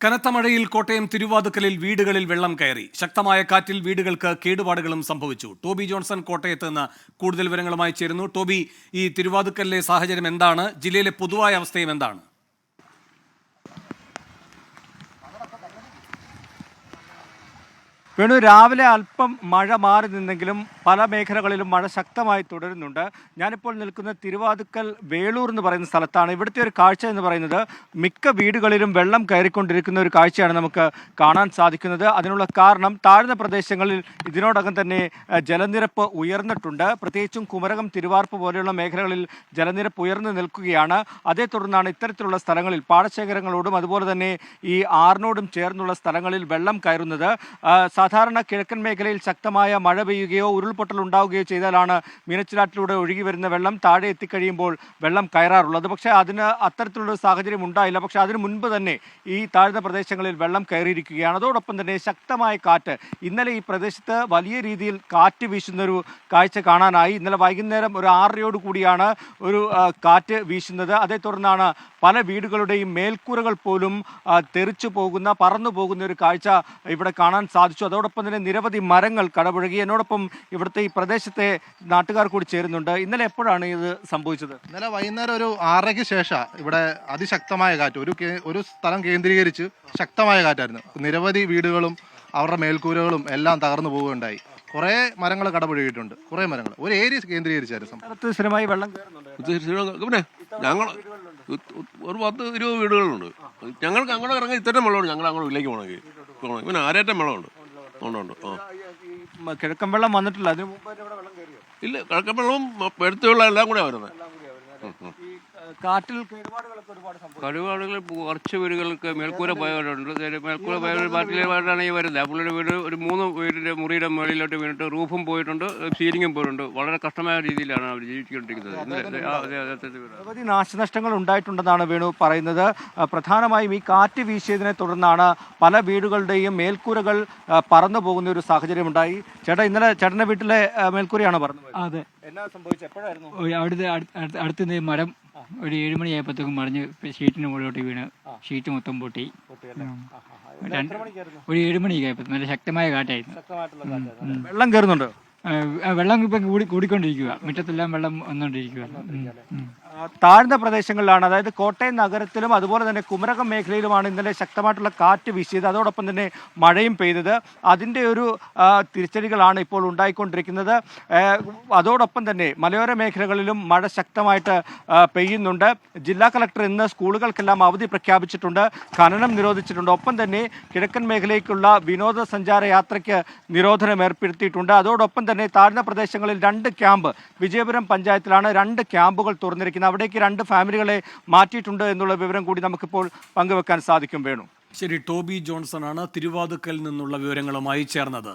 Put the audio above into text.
കനത്ത മഴയിൽ കോട്ടയം തിരുവാതുക്കലിൽ വീടുകളിൽ വെള്ളം കയറി. ശക്തമായ കാറ്റിൽ വീടുകൾക്ക് കേടുപാടുകളും സംഭവിച്ചു. ടോബി ജോൺസൺ കോട്ടയത്ത് നിന്ന് കൂടുതൽ വിവരങ്ങളുമായി ചേരുന്നു. ടോബി ഈ തിരുവാതുക്കലിലെ സാഹചര്യം എന്താണ്? ജില്ലയിലെ പൊതുവായ അവസ്ഥയും എന്താണ്? വേണു രാവിലെ അല്പം മഴ മാറി നിന്നെങ്കിലും പല മേഖലകളിലും മഴ ശക്തമായി തുടരുന്നുണ്ട്. ഞാനിപ്പോൾ നിൽക്കുന്ന തിരുവാതുക്കൽ വേളൂർ എന്ന് പറയുന്ന സ്ഥലത്താണ്. ഇവിടുത്തെ ഒരു കാഴ്ച എന്ന് പറയുന്നത് മിക്ക വീടുകളിലും വെള്ളം കയറിക്കൊണ്ടിരിക്കുന്ന ഒരു കാഴ്ചയാണ് നമുക്ക് കാണാൻ സാധിക്കുന്നത്. അതിനുള്ള കാരണം താഴ്ന്ന പ്രദേശങ്ങളിൽ ഇതിനോടകം തന്നെ ജലനിരപ്പ് ഉയർന്നിട്ടുണ്ട്. പ്രത്യേകിച്ചും കുമരകം തിരുവാർപ്പ് പോലെയുള്ള മേഖലകളിൽ ജലനിരപ്പ് ഉയർന്നു നിൽക്കുകയാണ്. അതേ തുടർന്നാണ് ഇത്തരത്തിലുള്ള സ്ഥലങ്ങളിൽ പാടശേഖരങ്ങളോടും അതുപോലെ തന്നെ ഈ ആറിനോടും ചേർന്നുള്ള സ്ഥലങ്ങളിൽ വെള്ളം കയറുന്നത്. സാധാരണ കിഴക്കൻ മേഖലയിൽ ശക്തമായ മഴ പെയ്യുകയോ ഉരുൾപൊട്ടൽ ഉണ്ടാവുകയോ ചെയ്താലാണ് മീനച്ചിലാറ്റിലൂടെ ഒഴുകി വരുന്ന വെള്ളം താഴെ എത്തിക്കഴിയുമ്പോൾ വെള്ളം കയറാറുള്ളത്. പക്ഷേ അതിന് അത്തരത്തിലുള്ള സാഹചര്യം ഉണ്ടായില്ല. പക്ഷേ അതിനു മുൻപ് തന്നെ ഈ താഴ്ന്ന പ്രദേശങ്ങളിൽ വെള്ളം കയറിയിരിക്കുകയാണ്. അതോടൊപ്പം തന്നെ ശക്തമായ കാറ്റ്. ഇന്നലെ ഈ പ്രദേശത്ത് വലിയ രീതിയിൽ കാറ്റ് വീശുന്നൊരു കാഴ്ച കാണാനായി. ഇന്നലെ വൈകുന്നേരം ഒരു ആറരയോട് കൂടിയാണ് ഒരു കാറ്റ് വീശുന്നത്. അതേ തുടർന്നാണ് പല വീടുകളുടെയും മേൽക്കൂരകൾ പോലും തെറിച്ചു പോകുന്ന പറന്നു പോകുന്ന ഒരു കാഴ്ച ഇവിടെ കാണാൻ സാധിച്ചു. അതോടൊപ്പം തന്നെ നിരവധി മരങ്ങൾ കടപുഴകി. എന്നോടൊപ്പം ഇവിടുത്തെ ഈ പ്രദേശത്തെ നാട്ടുകാർ കൂടി ചേരുന്നുണ്ട്. ഇന്നലെ എപ്പോഴാണ് ഇത് സംഭവിച്ചത്? ഇന്നലെ വൈകുന്നേരം ഒരു ആറരയ്ക്ക് ശേഷം ഇവിടെ അതിശക്തമായ കാറ്റ്. ഒരു കേ- ഒരു സ്ഥലം കേന്ദ്രീകരിച്ച് ശക്തമായ കാറ്റായിരുന്നു. നിരവധി വീടുകളും അവരുടെ മേൽക്കൂരകളും എല്ലാം തകർന്നു പോവുകയുണ്ടായി. കുറേ മരങ്ങൾ കടപുഴകിയിട്ടുണ്ട്. കുറേ മരങ്ങൾ. ഒരു ഏരിയ കേന്ദ്രീകരിച്ചായിരുന്നു സംഭവം. സ്ഥലത്ത് സ്ഥിരമായി വെള്ളം കയറുന്നുണ്ട്? തീർച്ചയായും പിന്നെ ഞങ്ങൾ ഒരു പത്ത് ഇരുപത് വീടുകളുണ്ട്. ഞങ്ങൾക്ക് അങ്ങോട്ട് ഇറങ്ങി ഇത്തരം വെള്ളമുണ്ട്. ഞങ്ങൾ അങ്ങോട്ട് വില്ലേക്ക് പോകണമെങ്കിൽ. പോകണം പിന്നെ ആരേറ്റം വെള്ളമുണ്ട്. ഉണ്ട് കിഴക്കൻ വെള്ളം വന്നിട്ടില്ല. അതിന് മുമ്പ് ഇല്ല കിഴക്കൻ വെള്ളവും വെള്ളം എല്ലാം കൂടെ വരുന്നത് കാറ്റിൽ കേടുപാടുകളൊക്കെ ഒരുപാട് കുറച്ച് വീടുകൾക്ക് മേൽക്കൂര പോയവരുണ്ട്. ഇതിൽ മേൽക്കൂര പോയ പാർട്ടിയിലാണ് ഈ വരുന്നത്. ആ പുള്ളിയുടെ വീട് ഒരു മൂന്ന് വീടിന്റെ മുറിയുടെ മുകളിലോട്ട് വീണിട്ട് റൂഫും പോയിട്ടുണ്ട് സീലിങ്ങും പോയിട്ടുണ്ട്. വളരെ കഷ്ടമായ രീതിയിലാണ് അവർ ജീവിച്ചുകൊണ്ടിരിക്കുന്നത്. ആ, അതെ, അതെ, അതെ, അതെ. നിരവധി നാശനഷ്ടങ്ങൾ ഉണ്ടായിട്ടുണ്ടെന്നാണ് വേണു പറയുന്നത്. പ്രധാനമായും ഈ കാറ്റ് വീശിയതിനെ തുടർന്നാണ് പല വീടുകളുടെയും മേൽക്കൂരകൾ പറന്നു പോകുന്ന ഒരു സാഹചര്യം ഉണ്ടായി. ചേട്ടാ ഇന്നലെ ചേട്ടന്റെ വീട്ടിലെ മേൽക്കൂരയാണ് മേൽക്കൂരയാണോ പറഞ്ഞു പോയത്? അതെ. എന്നാ സംഭവിച്ചത്? എപ്പോഴായിരുന്നു? ഓ, അവിടുത്തെ അടുത്ത് അടുത്തുനിന്ന് ഈ മരം ഒരു ഏഴ് മണിയായപ്പോഴത്തേക്കും മറിഞ്ഞ് ഷീറ്റിന് മുകളിലോട്ട് വീണ്. ഷീറ്റ് മൊത്തം പൊട്ടി. ഒരു ഏഴ് മണിയൊക്കെ നല്ല ശക്തമായ കാറ്റായിരുന്നു. വെള്ളം കയറുന്നുണ്ടോ? വെള്ളം ഇപ്പം കൂടി കൂടിക്കൊണ്ടിരിക്കുക മുറ്റത്തെല്ലാം വെള്ളം വന്നുകൊണ്ടിരിക്കുക താഴ്ന്ന പ്രദേശങ്ങളിലാണ്. അതായത് കോട്ടയം നഗരത്തിലും അതുപോലെ തന്നെ കുമരകം മേഖലയിലുമാണ് ഇന്നലെ ശക്തമായിട്ടുള്ള കാറ്റ് വീശിയത്. അതോടൊപ്പം തന്നെ മഴയും പെയ്തത്. അതിന്റെ ഒരു തിരിച്ചടികളാണ് ഇപ്പോൾ ഉണ്ടായിക്കൊണ്ടിരിക്കുന്നത്. അതോടൊപ്പം തന്നെ മലയോര മേഖലകളിലും മഴ ശക്തമായിട്ട് പെയ്യുന്നുണ്ട്. ജില്ലാ കളക്ടർ ഇന്ന് സ്കൂളുകൾക്കെല്ലാം അവധി പ്രഖ്യാപിച്ചിട്ടുണ്ട്. ഖനനം നിരോധിച്ചിട്ടുണ്ട്. ഒപ്പം തന്നെ കിഴക്കൻ മേഖലയ്ക്കുള്ള വിനോദസഞ്ചാര യാത്രയ്ക്ക് നിരോധനം ഏർപ്പെടുത്തിയിട്ടുണ്ട്. അതോടൊപ്പം തന്നെ താഴ്ന്ന പ്രദേശങ്ങളിൽ രണ്ട് ക്യാമ്പ് വിജയപുരം പഞ്ചായത്തിലാണ് രണ്ട് ക്യാമ്പുകൾ തുറന്നിരിക്കുന്നത്. അവിടേക്ക് രണ്ട് ഫാമിലികളെ മാറ്റിയിട്ടുണ്ട് എന്നുള്ള വിവരം കൂടി നമുക്കിപ്പോൾ പങ്കുവെക്കാൻ സാധിക്കും വേണു. ശരി ടോബി ജോൺസൺ ആണ് തിരുവാതുക്കൽ നിന്നുള്ള വിവരങ്ങളുമായി ചേർന്നത്.